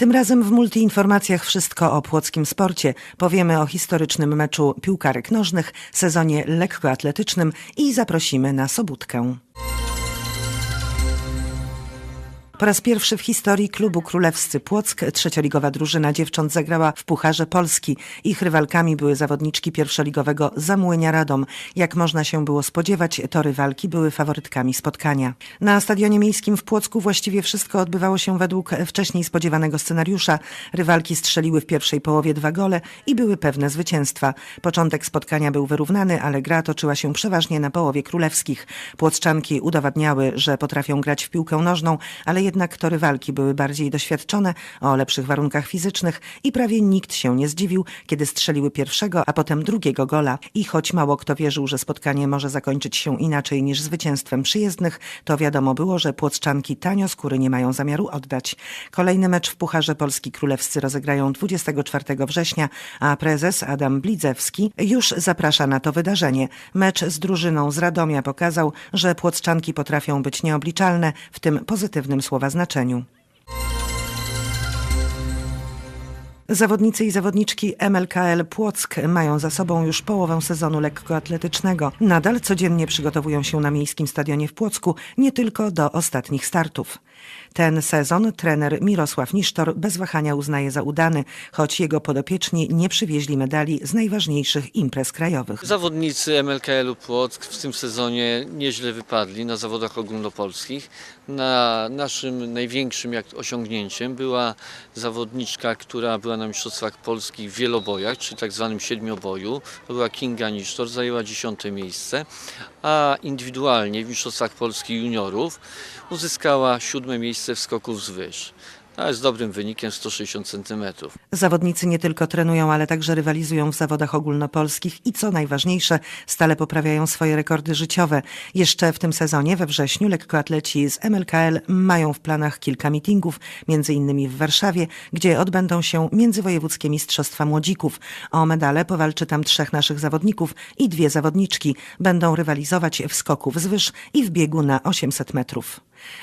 Tym razem w multiinformacjach wszystko o płockim sporcie. Powiemy o historycznym meczu piłkarek nożnych, sezonie lekkoatletycznym i zaprosimy na Sobótkę. Po raz pierwszy w historii klubu Królewscy Płock trzecioligowa drużyna dziewcząt zagrała w Pucharze Polski. Ich rywalkami były zawodniczki pierwszoligowego Zamłynia Radom. Jak można się było spodziewać, to rywalki były faworytkami spotkania. Na stadionie miejskim w Płocku właściwie wszystko odbywało się według wcześniej spodziewanego scenariusza. Rywalki strzeliły w pierwszej połowie dwa gole i były pewne zwycięstwa. Początek spotkania był wyrównany, ale gra toczyła się przeważnie na połowie królewskich. Płoccczanki udowadniały, że potrafią grać w piłkę nożną, ale jednak to rywalki były bardziej doświadczone, o lepszych warunkach fizycznych i prawie nikt się nie zdziwił, kiedy strzeliły pierwszego, a potem drugiego gola. I choć mało kto wierzył, że spotkanie może zakończyć się inaczej niż zwycięstwem przyjezdnych, to wiadomo było, że płoccczanki tanio skóry nie mają zamiaru oddać. Kolejny mecz w Pucharze Polski Królewscy rozegrają 24 września, a prezes Adam Blidzewski już zaprasza na to wydarzenie. Mecz z drużyną z Radomia pokazał, że płoccczanki potrafią być nieobliczalne w tym pozytywnym słowa znaczeniu. Zawodnicy i zawodniczki MLKL Płock mają za sobą już połowę sezonu lekkoatletycznego. Nadal codziennie przygotowują się na miejskim stadionie w Płocku, nie tylko do ostatnich startów. Ten sezon trener Mirosław Nisztor bez wahania uznaje za udany, choć jego podopieczni nie przywieźli medali z najważniejszych imprez krajowych. Zawodnicy MLKL-u Płock w tym sezonie nieźle wypadli na zawodach ogólnopolskich. Na naszym największym osiągnięciem była zawodniczka, która była na Mistrzostwach Polski w wielobojach, czyli tak zwanym siedmioboju. To była Kinga Nisztor, zajęła dziesiąte miejsce, a indywidualnie w Mistrzostwach Polski juniorów uzyskała siódme miejsce w skoku wzwyż. To jest dobrym wynikiem 160 cm. Zawodnicy nie tylko trenują, ale także rywalizują w zawodach ogólnopolskich i co najważniejsze, stale poprawiają swoje rekordy życiowe. Jeszcze w tym sezonie, we wrześniu, lekkoatleci z MLKL mają w planach kilka meetingów, między innymi w Warszawie, gdzie odbędą się międzywojewódzkie mistrzostwa młodzików. O medale powalczy tam trzech naszych zawodników i dwie zawodniczki. Będą rywalizować w skoku wzwyż i w biegu na 800 metrów.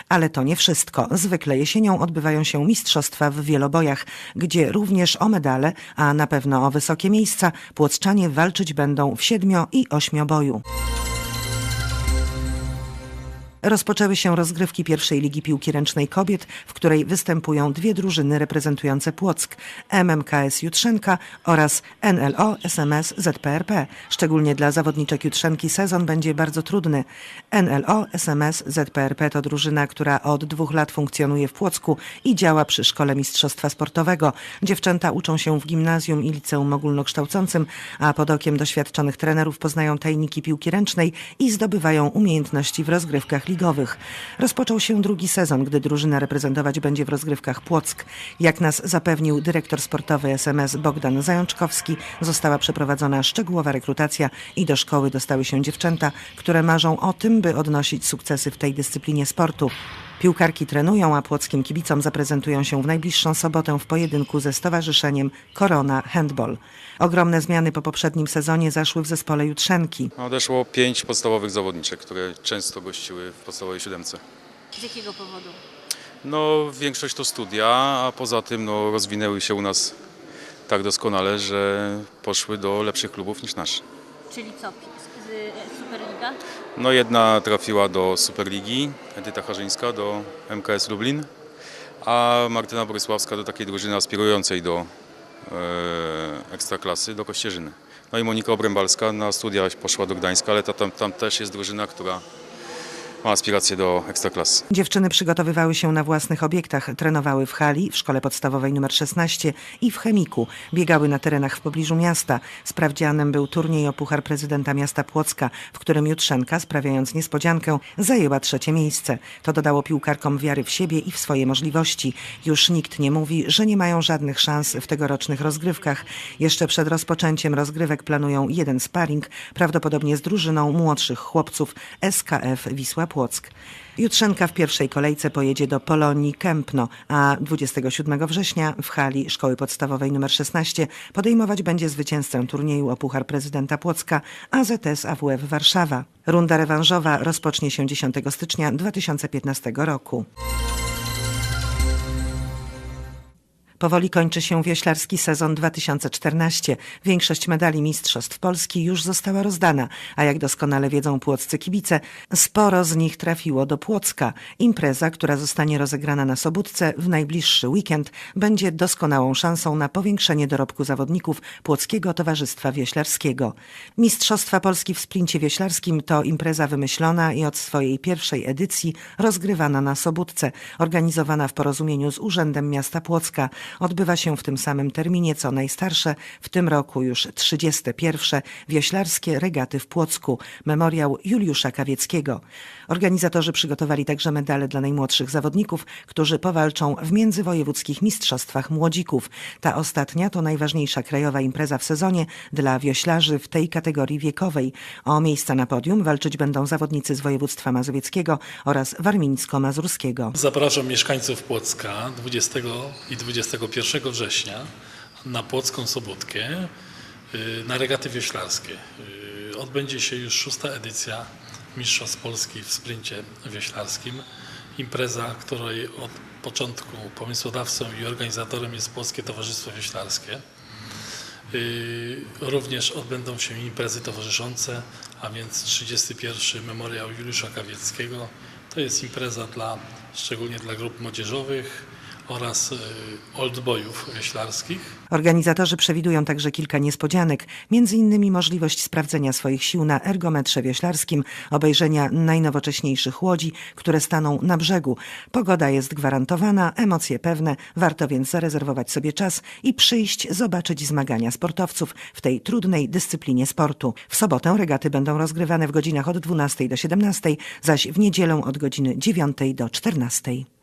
Ale to nie wszystko. Zwykle jesienią odbywają się mistrzostwa w wielobojach, gdzie również o medale, a na pewno o wysokie miejsca, płoccczanie walczyć będą w siedmio- i ośmioboju. Rozpoczęły się rozgrywki pierwszej Ligi Piłki Ręcznej Kobiet, w której występują dwie drużyny reprezentujące Płock, MMKS Jutrzenka oraz NLO SMS ZPRP. Szczególnie dla zawodniczek Jutrzenki sezon będzie bardzo trudny. NLO SMS ZPRP to drużyna, która od dwóch lat funkcjonuje w Płocku i działa przy Szkole Mistrzostwa Sportowego. Dziewczęta uczą się w gimnazjum i liceum ogólnokształcącym, a pod okiem doświadczonych trenerów poznają tajniki piłki ręcznej i zdobywają umiejętności w rozgrywkach ligowych. Rozpoczął się drugi sezon, gdy drużyna reprezentować będzie w rozgrywkach Płock. Jak nas zapewnił dyrektor sportowy SMS Bogdan Zajączkowski, została przeprowadzona szczegółowa rekrutacja i do szkoły dostały się dziewczęta, które marzą o tym, by odnosić sukcesy w tej dyscyplinie sportu. Piłkarki trenują, a płockim kibicom zaprezentują się w najbliższą sobotę w pojedynku ze stowarzyszeniem Korona Handball. Ogromne zmiany po poprzednim sezonie zaszły w zespole Jutrzenki. Odeszło pięć podstawowych zawodniczek, które często gościły w podstawowej siódemce. Z jakiego powodu? No, większość to studia, a poza tym no, rozwinęły się u nas tak doskonale, że poszły do lepszych klubów niż nasz. Czyli co? Superliga? No, jedna trafiła do Superligi, Edyta Harzyńska do MKS Lublin, a Martyna Borysławska do takiej drużyny aspirującej do e, ekstraklasy, do Kościerzyny. No i Monika Obrębalska na studia poszła do Gdańska, ale ta, tam, tam też jest drużyna, która ma aspiracje do ekstraklasy. Dziewczyny przygotowywały się na własnych obiektach, trenowały w hali, w szkole podstawowej nr 16 i w chemiku. Biegały na terenach w pobliżu miasta. Sprawdzianem był turniej o Puchar Prezydenta Miasta Płocka, w którym Jutrzenka, sprawiając niespodziankę, zajęła trzecie miejsce. To dodało piłkarkom wiary w siebie i w swoje możliwości. Już nikt nie mówi, że nie mają żadnych szans w tegorocznych rozgrywkach. Jeszcze przed rozpoczęciem rozgrywek planują jeden sparring, prawdopodobnie z drużyną młodszych chłopców SKF Wisła Płock. Jutrzenka w pierwszej kolejce pojedzie do Polonii Kępno, a 27 września w hali Szkoły Podstawowej nr 16 podejmować będzie zwycięzcę turnieju o Puchar Prezydenta Płocka AZS AWF Warszawa. Runda rewanżowa rozpocznie się 10 stycznia 2015 roku. Powoli kończy się wioślarski sezon 2014. Większość medali Mistrzostw Polski już została rozdana, a jak doskonale wiedzą płoccy kibice, sporo z nich trafiło do Płocka. Impreza, która zostanie rozegrana na Sobótce w najbliższy weekend, będzie doskonałą szansą na powiększenie dorobku zawodników Płockiego Towarzystwa Wioślarskiego. Mistrzostwa Polski w sprincie wioślarskim to impreza wymyślona i od swojej pierwszej edycji rozgrywana na Sobótce, organizowana w porozumieniu z Urzędem Miasta Płocka. Odbywa się w tym samym terminie co najstarsze, w tym roku już 31. wioślarskie regaty w Płocku, memoriał Juliusza Kawieckiego. Organizatorzy przygotowali także medale dla najmłodszych zawodników, którzy powalczą w międzywojewódzkich mistrzostwach młodzików. Ta ostatnia to najważniejsza krajowa impreza w sezonie dla wioślarzy w tej kategorii wiekowej. O miejsca na podium walczyć będą zawodnicy z województwa mazowieckiego oraz warmińsko-mazurskiego. Zapraszam mieszkańców Płocka 20 i 21 września na Płocką Sobótkę y, na regaty wioślarskie. Y, Odbędzie się już szósta edycja Mistrzostw Polski w sprincie wioślarskim. Impreza, której od początku pomysłodawcą i organizatorem jest Polskie Towarzystwo Wioślarskie. Y, Również odbędą się imprezy towarzyszące, a więc 31. Memoriał Juliusza Kawieckiego. To jest impreza dla, szczególnie dla grup młodzieżowych oraz y, oldboyów wioślarskich. Organizatorzy przewidują także kilka niespodzianek, innymi możliwość sprawdzenia swoich sił na ergometrze wioślarskim, obejrzenia najnowocześniejszych łodzi, które staną na brzegu. Pogoda jest gwarantowana, emocje pewne, warto więc zarezerwować sobie czas i przyjść zobaczyć zmagania sportowców w tej trudnej dyscyplinie sportu. W sobotę regaty będą rozgrywane w godzinach od 12 do 17, zaś w niedzielę od godziny 9 do 14.